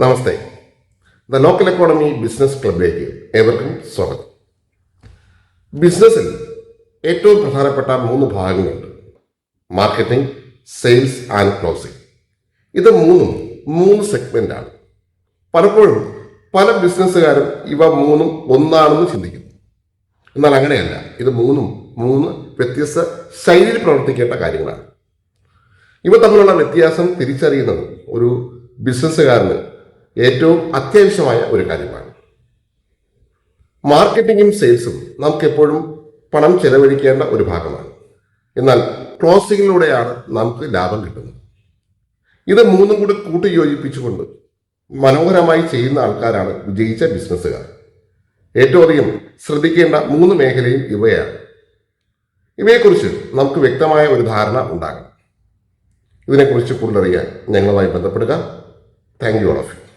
Namaste. The local economy business ക്ലബിലേക്ക് ഏവർക്കും സ്വാഗതം. ബിസിനസ്സിൽ ഏറ്റവും പ്രധാനപ്പെട്ട മൂന്ന് ഭാഗങ്ങളുണ്ട്. Marketing sales and closing. ഇത് മൂന്നും മൂന്ന് സെഗ്മെന്റാണ് പലപ്പോഴും പല ബിസിനസ്സുകാരും ഇവ മൂന്നും ഒന്നാണെന്ന് ചിന്തിക്കുന്നു. എന്നാൽ അങ്ങനെയല്ല. ഇത് മൂന്നും മൂന്ന് വ്യത്യസ്ത ശൈലിയിൽ പ്രവർത്തിക്കേണ്ട കാര്യങ്ങളാണ്. ഇവ തമ്മിലുള്ള വ്യത്യാസം തിരിച്ചറിയുന്നത് ഒരു ബിസിനസ്സുകാരന് ഏറ്റവും അത്യാവശ്യമായ ഒരു കാര്യമാണ്. മാർക്കറ്റിംഗും സെയിൽസും നമുക്ക് എപ്പോഴും പണം ചെലവഴിക്കേണ്ട ഒരു ഭാഗമാണ്. എന്നാൽ ക്ലോസിങ്ങിലൂടെയാണ് നമുക്ക് ലാഭം കിട്ടുന്നത്. ഇത് മൂന്നും കൂടി കൂട്ടി യോജിപ്പിച്ചുകൊണ്ട് മനോഹരമായി ചെയ്യുന്ന ആൾക്കാരാണ് വിജയിച്ച ബിസിനസ്സുകാർ. ഏറ്റവും അധികം ശ്രദ്ധിക്കേണ്ട മൂന്ന് മേഖലയും ഇവയാണ്. ഇവയെക്കുറിച്ച് നമുക്ക് വ്യക്തമായ ഒരു ധാരണ ഉണ്ടാകണം. ഇതിനെക്കുറിച്ച് കൂടുതലറിയാൻ ഞങ്ങളുമായി ബന്ധപ്പെടുക. Thank you all of you.